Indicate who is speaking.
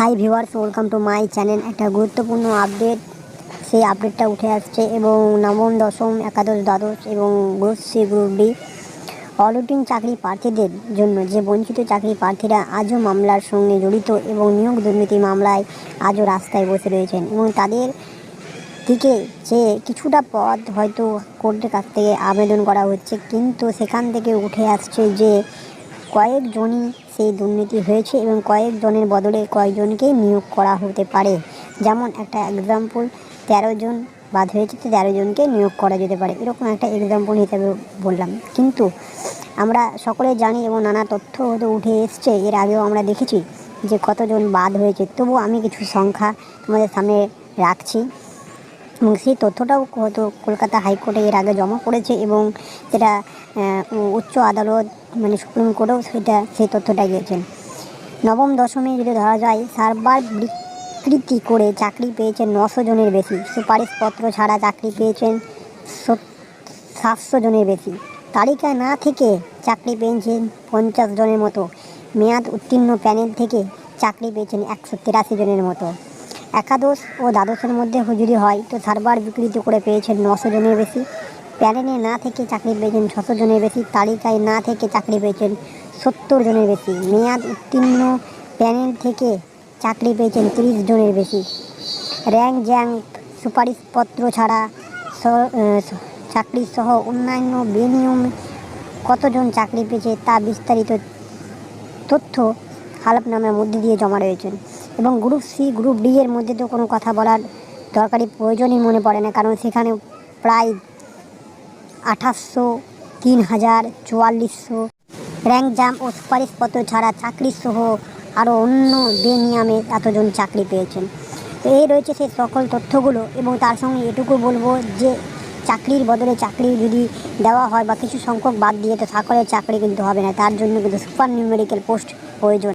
Speaker 1: Hi viewers welcome to my channel একটা গুরুত্বপূর্ণ update সেই আপডেটটা উঠে আসছে এবং নবম, দশম, একাদশ, দ্বাদশ এবং গ্রুপ সি গ্রুপ ডি। অলুটিং চাকরি প্রার্থীদের জন্য যে বঞ্চিত চাকরি প্রার্থীরা আজও মামলার সঙ্গে জড়িত এবং নিয়োগ দুর্নীতি মামলায় আজও রাস্তায় বসে রয়েছেন এবং তাদের দিকে যে কিছুটা পদ হয়তো কোর্টের কাছ থেকে আবেদন করা হচ্ছে, কিন্তু সেখান থেকে উঠে আসছে যে কয়েকজনই সেই দুর্নীতি হয়েছে এবং কয়েকজনের বদলে কয়েকজনকেই নিয়োগ করা হতে পারে। যেমন একটা এক্সাম্পল তেরো জন বাদ হয়েছে, তো তেরো জনকে নিয়োগ করা যেতে পারে। এরকম একটা এক্সাম্পল হিসাবে বললাম। কিন্তু আমরা সকলে জানি এবং নানা তথ্য হয়তো উঠে এসছে, এর আগেও আমরা দেখেছি যে কতজন বাদ হয়েছে। তবুও আমি কিছু সংখ্যা তোমাদের সামনে রাখছি। এবং সেই তথ্যটাও হয়তো কলকাতা হাইকোর্টে এর আগে জমা পড়েছে এবং সেটা উচ্চ আদালত মানে সুপ্রিম কোর্টেও সেটা, সেই তথ্যটা গিয়েছেন। নবম দশমে যদি ধরা যায়, সার্ভার বিকৃতি করে চাকরি পেয়েছেন নশো জনের বেশি। সুপারিশপত্র ছাড়া চাকরি পেয়েছেন সাতশো জনের বেশি। তালিকা না থেকে চাকরি পেয়েছেন পঞ্চাশ জনের মতো। মেয়াদ উত্তীর্ণ প্যানেল থেকে চাকরি পেয়েছেন একশো তিরাশি জনের মতো। একাদশ ও দ্বাদশের মধ্যে হুজুরি হয়। তো সার্ভার বিকৃত করে পেয়েছেন নশো জনের বেশি। প্যানেলে না থেকে চাকরি পেয়েছেন ছশো জনের বেশি। তালিকায় না থেকে চাকরি পেয়েছেন সত্তর জনের বেশি। মেয়াদ উত্তীর্ণ প্যানেল থেকে চাকরি পেয়েছেন তিরিশ জনের বেশি। র্যাঙ্ক জ্যাঙ্ক সুপারিশপত্র ছাড়া চাকরি সহ অন্যান্য বেনিয়ম কতজন চাকরি পেয়েছে তা বিস্তারিত তথ্য হালফনামার মধ্যে দিয়ে জমা রয়েছেন এবং গ্রুপ সি গ্রুপ ডি এর মধ্যে তো কোনো কথা বলার দরকারি প্রয়োজনই মনে পড়ে না, কারণ সেখানে প্রায় আঠাশশো, তিন হাজার, চুয়াল্লিশশো র্যাঙ্ক জাম ও সুপারিশপত্র ছাড়া চাকরি সহ আরও অন্য বেনিয়ামে এতজন চাকরি পেয়েছেন। তো এই রয়েছে সেই সকল তথ্যগুলো এবং তার সঙ্গে এটুকু বলব যে চাকরির বদলে চাকরি যদি দেওয়া হয় বা কিছু সংখ্যক বাদ দিয়ে, তো সকলের চাকরি কিন্তু হবে না, তার জন্য কিন্তু সুপার নিউমেরিক্যাল পোস্ট প্রয়োজন।